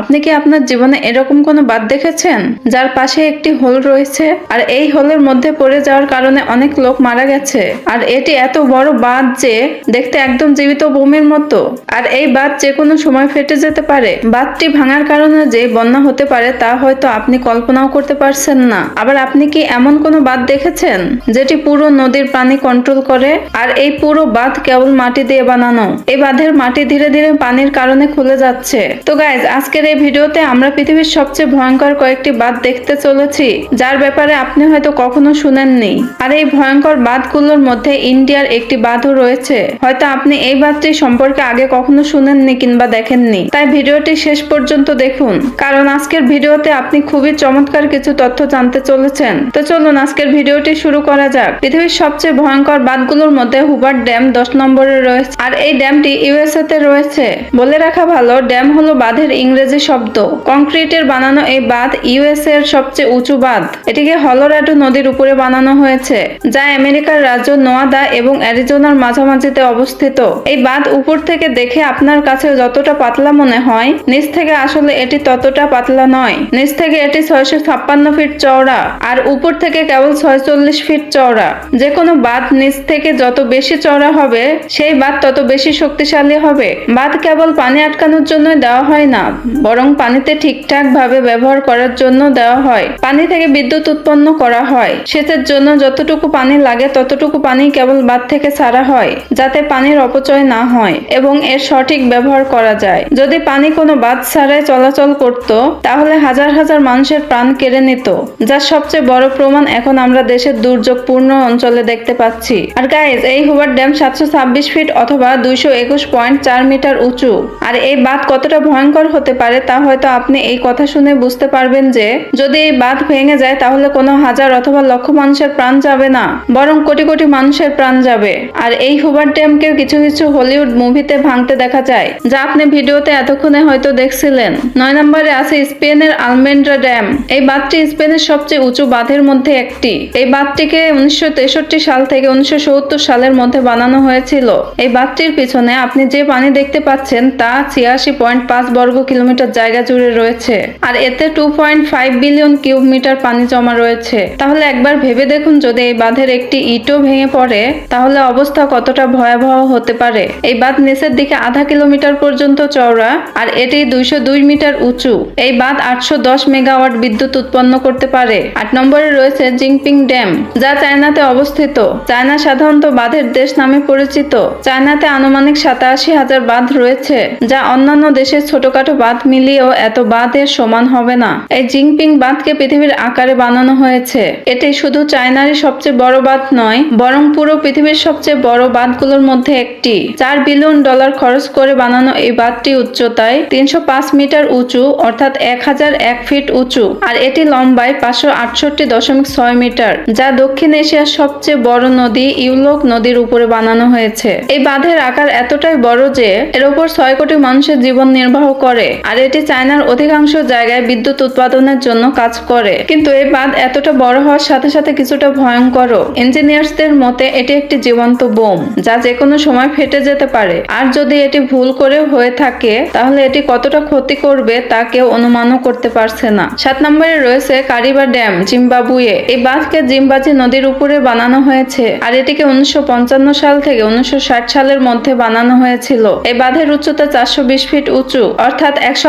আপনি কি আপনার জীবনে এরকম কোনো বাদ দেখেছেন? যার পাশে একটি হোল রয়েছে, আর এই হোলের মধ্যে পড়ে যাওয়ার কারণে অনেক লোক মারা গেছে। আর এটি এত বড় বাঁধ যে দেখতে একদম জীবিত বোমের মতো। আর এই বাঁধ যে কোনো সময় ফেটে যেতে পারে। বাঁধটি ভাঙার কারণে যে বন্যা হতে পারে তা হয়তো আপনি কল্পনাও করতে পারছেন না। আবার আপনি কি এমন কোনো বাঁধ দেখেছেন, যেটি পুরো নদীর পানি কন্ট্রোল করে, আর এই পুরো বাঁধ কেবল মাটি দিয়ে বানানো? এই বাঁধের মাটি ধীরে ধীরে পানির কারণে খুলে যাচ্ছে। তো গাইজ আজকের এই ভিডিওতে আমরা পৃথিবীর সবচেয়ে ভয়ঙ্কর কয়েকটি বাঁধ দেখতে চলেছি, যার ব্যাপারে আপনি হয়তো কখনো শুনেননি। আর এই ভয়ঙ্কর বাঁধগুলোর মধ্যে ইন্ডিয়ার একটি বাঁধও রয়েছে। হয়তো আপনি এই বাঁধটি সম্পর্কে আগে কখনো শুনেননি কিংবা দেখেননি। তাই ভিডিওটি শেষ পর্যন্ত দেখুন, কারণ আজকের ভিডিওতে আপনি খুবই চমৎকার কিছু তথ্য জানতে চলেছেন। তো চলুন আজকের ভিডিওটি শুরু করা যাক। পৃথিবীর সবচেয়ে ভয়ঙ্কর বাঁধগুলোর মধ্যে হুবার ড্যাম দশ নম্বরে রয়েছে, আর এই ড্যামটি ইউএসএ তে রয়েছে। বলে রাখা ভালো, ড্যাম হলো বাঁধের ইংরেজি শব্দ। কংক্রিটের বানানো এই বাঁধ ইউএস এর সবচেয়ে উঁচু বাঁধ। এটিকে হলোরাডো নদীর উপরে বানানো হয়েছে, যা আমেরিকার রাজ্য নোয়াদা এবং অ্যারিজোনার মাঝামাঝিতে অবস্থিত। এই বাঁধ উপর থেকে দেখে আপনার কাছে যতটা পাতলা মনে হয়, নিচ থেকে আসলে এটি ততটা পাতলা নয়। নিচ থেকে এটি ছয়শো ছাপ্পান্ন ফিট চওড়া আর উপর থেকে কেবল ছয়চল্লিশ ফিট চওড়া। যে কোনো বাঁধ নিচ থেকে যত বেশি চওড়া হবে, সেই বাঁধ তত বেশি শক্তিশালী হবে। বাঁধ কেবল পানি আটকানোর জন্য দেওয়া হয় না। বরং পানিতে ঠিকঠাক ভাবে ব্যবহার করার জন্য দেওয়া হয়। পানি থেকে বিদ্যুৎ উৎপন্ন করা হয়। সেচের জন্য যতটুকু পানি লাগে ততটুকু পানি কেবল বাঁধ থেকে ছাড়া হয়, যাতে পানির অপচয় না হয় এবং এর সঠিক ব্যবহার করা যায়। যদি পানি কোনো বাঁধ ছাড়াই চলাচল করত, তাহলে হাজার হাজার মানুষের প্রাণ কেড়ে নিত, যার সবচেয়ে বড় প্রমাণ এখন আমরা দেশের দুর্যোগপূর্ণ অঞ্চলে দেখতে পাচ্ছি। আর গাইজ এই হুবার ড্যাম সাতশো ছাব্বিশ ফিট অথবা দুইশো একুশ পয়েন্ট চার মিটার উঁচু। আর এই বাঁধ কতটা ভয়ঙ্কর হতে পারে তা হয়তো আপনি এই কথা শুনে বুঝতে পারবেন যে, যদি এই বাঁধ ভেঙে যায়, তাহলে কোনো হাজার অথবা লক্ষ মানুষের প্রাণ যাবে না, বরং কোটি কোটি মানুষের প্রাণ যাবে। আর এই হুবার ড্যামকে কিছু কিছু হলিউড মুভিতে ভাঙতে দেখা যায়, যা আপনি ভিডিওতে এতক্ষণে হয়তো দেখছিলেন। নয় নম্বরে আছে স্পেনের আলমেন্ড্রা ড্যাম। এই বাঁধটি স্পেনের সবচেয়ে উঁচু বাঁধের মধ্যে একটি। এই বাঁধটিকে উনিশশো তেষট্টি সাল থেকে উনিশশো সত্তর সালের মধ্যে বানানো হয়েছিল। এই বাঁধটির পিছনে আপনি যে পানি দেখতে পাচ্ছেন, তা ছিয়াশি পয়েন্ট পাঁচ বর্গ কিলোমিটার জায়গা জুড়ে রয়েছে। আর এতে two point five billion cube metre পানি জমা রয়েছে। তাহলে একবার ভেবে দেখুন, যদি এই বাঁধের একটি ইটও ভেঙে পড়ে, তাহলে অবস্থা কতটা ভয়াবহ হতে পারে। এই বাঁধ নিচের দিকে আধা কিলোমিটার পর্যন্ত চওড়া, আর এটি দুইশো দুই মিটার উঁচু। এই বাঁধ আটশো দশ মেগাওয়াট বিদ্যুৎ উৎপন্ন করতে পারে। আট নম্বরে রয়েছে জিংপিং ড্যাম, যা চায়নাতে অবস্থিত। চায়না সাধারণত বাঁধের দেশ নামে পরিচিত। চায়নাতে আনুমানিক সাতাশি হাজার বাঁধ রয়েছে, যা অন্যান্য দেশের ছোটখাটো বাঁধ মিলিয়েও এত বাঁধের সমান হবে না। এই জিংপিং বাঁধকে পৃথিবীর আকারে বানানো হয়েছে। এটি শুধু চায়নারই সবচেয়ে বড় বাঁধ নয়, বরং পুরো পৃথিবীর সবচেয়ে বড় বাঁধগুলোর মধ্যে একটি। চার বিলিয়ন ডলার খরচ করে বানানো এই বাঁধটি উচ্চতায় তিনশো পাঁচ মিটার উঁচু, অর্থাৎ এক হাজার এক ফিট উঁচু, আর এটি লম্বায় পাঁচশো আটষট্টি দশমিক ছয় মিটার, যা দক্ষিণ এশিয়ার সবচেয়ে বড় নদী ইউলোক নদীর উপরে বানানো হয়েছে। এই বাঁধের আকার এতটাই বড় যে, এর উপর ছয় কোটি মানুষের জীবন নির্বাহ করে, আর এটি চায়নার অধিকাংশ জায়গায় বিদ্যুৎ উৎপাদনের জন্য কাজ করে। কিন্তু এই বাঁধ এতটা বড় হওয়ার সাথে সাথে কিছুটা ভয়ঙ্করও। ইঞ্জিনিয়ার্সদের মতে এটি একটি জীবন্ত বোম, যা যে কোনো সময় ফেটে যেতে পারে। আর যদি এটি ভুল করে হয়ে থাকে, তাহলে এটি কতটা ক্ষতি করবে তা কেউ অনুমানও করতে পারছে না। সাত নম্বরে রয়েছে কারিবা ড্যাম, জিম্বাবুয়ে। এই বাঁধকে জিম্বাজি নদীর উপরে বানানো হয়েছে, আর এটিকে উনিশশো পঞ্চান্ন সাল থেকে উনিশশো ষাট সালের মধ্যে বানানো হয়েছিল। এই বাঁধের উচ্চতা চারশো বিশ ফিট উঁচু, অর্থাৎ একশো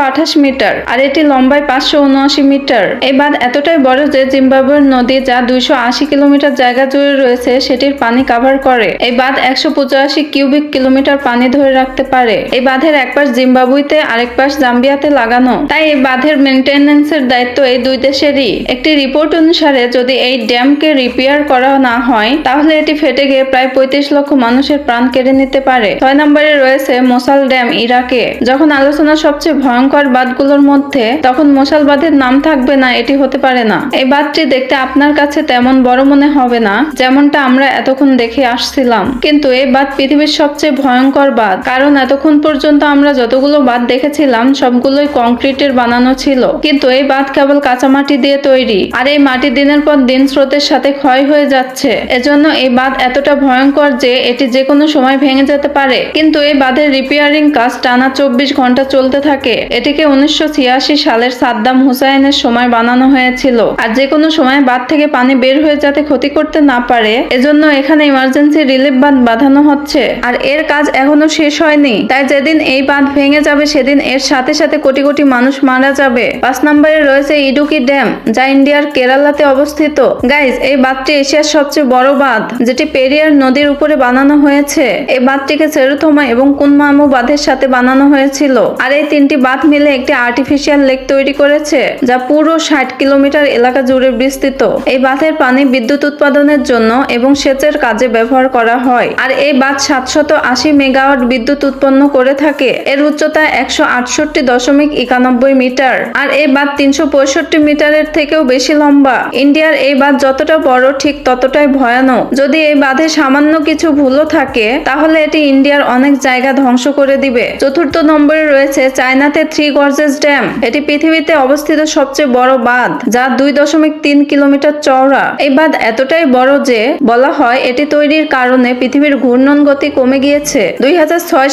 মিটার আর এটি লম্বায় পাঁচশো উনআশি মিটার। এই বাঁধ এতটাই বড় যে জিম্বাবুয়ের নদী যা দুইশো আশি কিলোমিটার জায়গা জুড়ে রয়েছে, সেটির পানি কাভার করে। এই বাঁধ একশো পঁচাশি কিউবিক কিলোমিটার পানি ধরে রাখতে পারে। এই বাঁধের এক পাশ জিম্বাবুইতে আরেক পাশ জাম্বিয়াতে লাগানো। তাই এই বাঁধের মেনটেন্যান্সের দায়িত্ব এই দুই দেশেরই। একটি রিপোর্ট অনুসারে, যদি এই ড্যামকে রিপেয়ার করা না হয়, তাহলে এটি ফেটে গিয়ে প্রায় পঁয়ত্রিশ লক্ষ মানুষের প্রাণ কেড়ে নিতে পারে। ছয় নম্বরে রয়েছে মোসাল ড্যাম ইরাকে। যখন আলোচনা সবচেয়ে ভয়ঙ্কর বাঁধগুলোর মধ্যে তখন মশাল বাঁধের নাম থাকবে না, এটি হতে পারে না। এই বাঁধটি দেখতে আপনার কাছে তেমন বড় মনে হবে না, যেমনটা আমরা এতক্ষণ দেখে আসছিলাম। কিন্তু এই বাঁধ পৃথিবীর সবচেয়ে ভয়ঙ্কর বাঁধ কারণ এতক্ষণ পর্যন্ত আমরা যতগুলো বাঁধ দেখেছিলাম, সবগুলোই কংক্রিটের বানানো ছিল। কিন্তু এই বাঁধ কেবল কাঁচা মাটি দিয়ে তৈরি, আর এই মাটি দিনের পর দিন স্রোতের সাথে ক্ষয় হয়ে যাচ্ছে। এজন্য এই বাঁধ এতটা ভয়ঙ্কর যে এটি যে কোনো সময় ভেঙে যেতে পারে। কিন্তু এই বাঁধের রিপেয়ারিং কাজ টানা চব্বিশ ঘণ্টা চলতে থাকে। এটিকে উনিশশো ছিয়াশি সালের সাদ্দাম হুসাইনের সময় বানানো হয়েছিল। আর যে কোনো সময় বাঁধ থেকে পানি বের হয়ে যাতে ক্ষতি করতে না পারে, এজন্য এখানে ইমার্জেন্সি রিলিফ বাঁধ বাঁধানো হচ্ছে। আর এর কাজ এখনও শেষ হয়নি। তাই যেদিন এই বাঁধ ভেঙে যাবে, সেদিন এর সাথে সাথে কোটি কোটি মানুষ মারা যাবে। পাঁচ নম্বরে রয়েছে ইডুকি ড্যাম, যা ইন্ডিয়ার কেরালাতে অবস্থিত। গাইজ এই বাঁধটি এশিয়ার সবচেয়ে বড় বাঁধ, যেটি পেরিয়ার নদীর উপরে বানানো হয়েছে। এই বাঁধটিকে সেরুথমা এবং কুনমামু বাঁধের সাথে বানানো হয়েছিল। আর এই তিনটি বাঁধ মিলে একটি আর্টিফিশিয়াল লেক তৈরি করেছে, যা পুরো ষাট কিলোমিটার এলাকা জুড়ে বিস্তৃত। এই বাঁধের পানি বিদ্যুৎ উৎপাদনের জন্য এবং সেচের কাজে ব্যবহার করা হয়। আর এই বাঁধ সাতশত আশি মেগাওয়াট বিদ্যুৎ উৎপন্ন করে থাকে। এর উচ্চতা একশো আটষট্টি দশমিক একানব্বই মিটার। আর এই বাঁধ তিনশো পঁয়ষট্টি মিটারের থেকেও বেশি লম্বা। ইন্ডিয়ার এই বাঁধ যতটা বড়, ঠিক ততটাই ভয়ানক। যদি এই বাঁধে সামান্য কিছু ভুলও থাকে, তাহলে এটি ইন্ডিয়ার অনেক জায়গা ধ্বংস করে দিবে। চতুর্থ নম্বরে রয়েছে চায়নাতে থ্রি গর্জেস ড্যাম এটি পৃথিবীতে অবস্থিত সবচেয়ে বড় বাঁধ, যা দুই দশমিক তিন কিলোমিটার চওড়া। এই বাঁধ এতটাই বড় যে, বলা হয় এটি তৈরির কারণে পৃথিবীর ঘূর্ণন গতি কমে গিয়েছে। দুই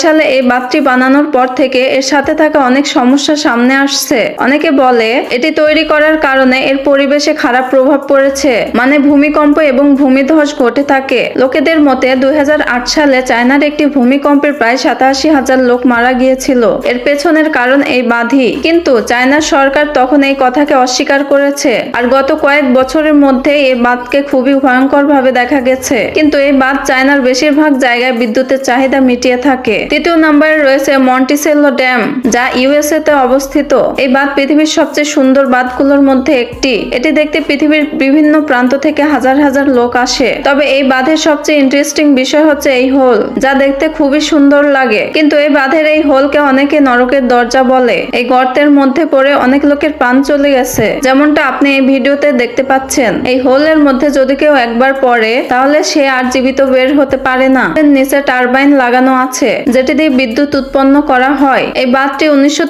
সালে এই বাঁধটি বানানোর পর থেকে এর সাথে থাকা অনেক সমস্যা সামনে আসছে। অনেকে বলে, এটি তৈরি করার কারণে এর পরিবেশে খারাপ প্রভাব পড়েছে মানে ভূমিকম্প এবং ভূমিধস ঘটে থাকে। লোকেদের মতে, দুই হাজার আট সালে চায়নার একটি ভূমিকম্পের প্রায় সাতাশি হাজার লোক মারা গিয়েছিল। এর পেছনের কারণ এই বাঁধই কিন্তু চায়নার সরকার তখন এই কথাকে অস্বীকার করেছে। আর গত কয়েক বছরের মধ্যে এই বাঁধকে খুবই ভয়ঙ্কর ভাবে দেখা গেছে। কিন্তু এই বাঁধ চায়নার বেশিরভাগ জায়গায় বিদ্যুতের চাহিদা মিটিয়ে থাকে। তৃতীয় নম্বরে রয়েছে মন্টিসেলো ড্যাম, যা ইউএসএ তে অবস্থিত। এই বাঁধ পৃথিবীর সবচেয়ে সুন্দর বাঁধগুলোর মধ্যে একটি। এটি দেখতে পৃথিবীর বিভিন্ন প্রান্ত থেকে হাজার হাজার লোক আসে। তবে এই বাঁধের সবচেয়ে ইন্টারেস্টিং বিষয় হচ্ছে এই হোল, যা দেখতে খুবই সুন্দর লাগে। কিন্তু এই বাঁধের এই হোলকে অনেকে নরকের দরজা বলে। এই গর্তের মধ্যে পড়ে অনেক লোকের প্রাণ চলে গেছে। যেমনটা আপনি এই ভিডিওতে দেখতে পাচ্ছেন। এই হোলের মধ্যে যদি কেউ একবার পড়ে, তাহলে সে আর জীবিত বের হতে পারে না। নিচে টারবাইন লাগানো আছে, যেটি দিয়ে বিদ্যুৎ উৎপন্ন করা হয়। এই বাঁধটি উনিশশো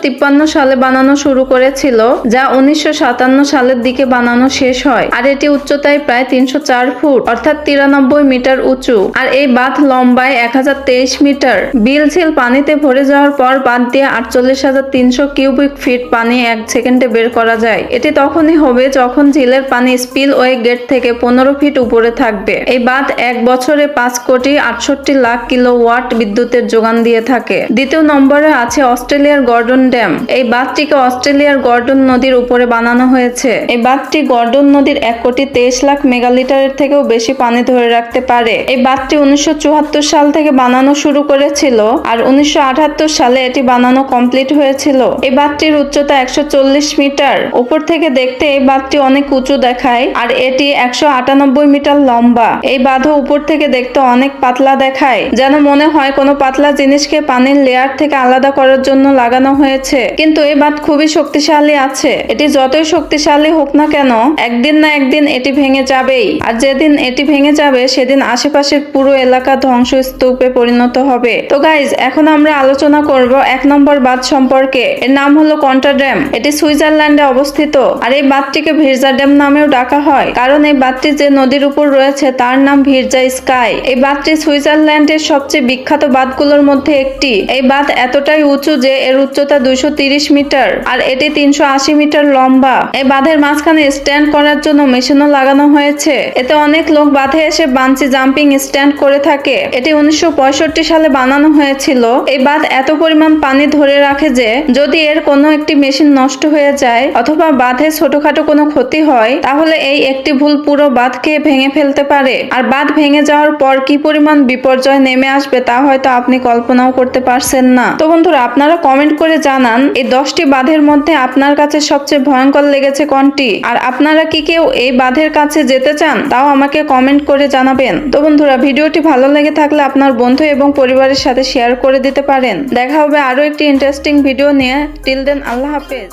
সালে বানানো শুরু করেছিল, যা উনিশশো সাতান্ন সালের দিকে বানানো শেষ হয়। আর এটি উচ্চতায় প্রায় তিনশো চার ফুট, অর্থাৎ তিরানব্বই মিটার উঁচু। আর এই বাঁধ লম্বায় এক হাজার তেইশ মিটার। বিল ঝিল পানিতে ভরে যাওয়ার পর বাঁধ দিয়ে আটচল্লিশ হাজার তিনশো কিউবিক ফিট পানি এক সেকেন্ডে বের করা যায়। এটি তখনই হবে যখন ঝিলের পানি স্পিল ওয়ে গেট থেকে পনেরো ফিট উপরে থাকবে। এই বাঁধ এক বছরে পাঁচ কোটি আটষট্টি লাখ কিলো ওয়াট বিদ্যুতের যোগান দিয়ে থাকে। দ্বিতীয় নম্বরে আছে অস্ট্রেলিয়ার গর্ডন ড্যাম। এই বাঁধটিকে অস্ট্রেলিয়ার গর্ডন নদীর উপরে বানানো হয়েছে। এই বাঁধটি গর্ডন নদীর এক কোটি তেইশ লাখ মেগালিটারের থেকেও বেশি পানি ধরে রাখতে পারে। এই বাঁধটি উনিশশো চুয়াত্তর সাল থেকে বানানো শুরু করেছিল আর উনিশশো আটাত্তর সালে এটি বানানো কমপ্লিট হয়েছিল এই বাঁধটির উচ্চতা একশো চল্লিশ মিটার। উপর থেকে দেখতে এই বাঁধটি অনেক উঁচু দেখায়, আর এটি একশো আটানব্বই মিটার লম্বা। এই বাঁধও উপর থেকে দেখতে অনেক পাতলা দেখায়, যেন মনে হয় কোনো পাতলা জিনিসকে পানির লেয়ার থেকে আলাদা করার জন্য লাগানো হয়েছে। কিন্তু এই বাঁধ খুবই শক্তিশালী আছে। এটি যতই শক্তিশালী হোক না কেন, একদিন না একদিন এটি ভেঙে যাবেই। আর যেদিন এটি ভেঙে যাবে, সেদিন আশেপাশের পুরো এলাকা ধ্বংসস্তূপে পরিণত হবে। তো গাইজ এখন আমরা আলোচনা করব এক নম্বর বাঁধ সম্পর্কে। এর নাম হলো কন্টা ড্যাম। এটি সুইজারল্যান্ডে অবস্থিত। আর এই বাঁধটিকে ভিরজা ড্যাম নামেও ডাকা হয়। কারণ এই বাঁধটি যে নদীর উপর রয়েছে তার নাম ভিরজা স্কাই। এই বাঁধটি সুইজারল্যান্ডের সবচেয়ে বিখ্যাত বাঁধগুলোর মধ্যে একটি। এই বাঁধ এতটাই উঁচু যে এর উচ্চতা দুইশো মিটার আর এটি তিনশো আশি মিটার লম্বা। এই বাঁধের মাঝখানে স্ট্যান্ড করার জন্য মেশিনও লাগানো হয়েছে। এতে অনেক লোক বাঁধে এসে বাঞ্চি জাম্পিং স্ট্যান্ড করে থাকে। এটি উনিশশো পঁয়ষট্টি সালে বানানো হয়েছিল। এই বাঁধ এত পরিমাণ পানি ধরে রাখে যে যদি এর কোনো একটি মেশিন নষ্ট হয়ে যায় অথবা বাঁধে ছোটখাটো কোনো ক্ষতি হয়, তাহলে এই একটি ভুল পুরো বাঁধকে ভেঙে ফেলতে পারে। আর বাঁধ ভেঙে যাওয়ার পর কি পরিমাণ বিপর্যয় নেমে আসবে তা হয়তো আপনি কল্পনাও করতে পারছেন না। তো বন্ধুরা, আপনারা কমেন্ট করে জানান, এই দশটি বাঁধের মধ্যে আপনার কাছে সবচেয়ে ভয়ঙ্কর লেগেছে কোনটি? আর আপনারা কি কেউ এই বাঁধের কাছে যেতে চান, তাও আমাকে কমেন্ট করে জানাবেন। তো বন্ধুরা, ভিডিওটি ভালো লেগে থাকলে আপনার বন্ধু এবং পরিবারের সাথে শেয়ার করে দিতে পারেন। দেখা হবে আরও একটি ইন্টারেস্টিং ভিডিও নিয়ে টিল দেন আল্লাহ হাফেজ।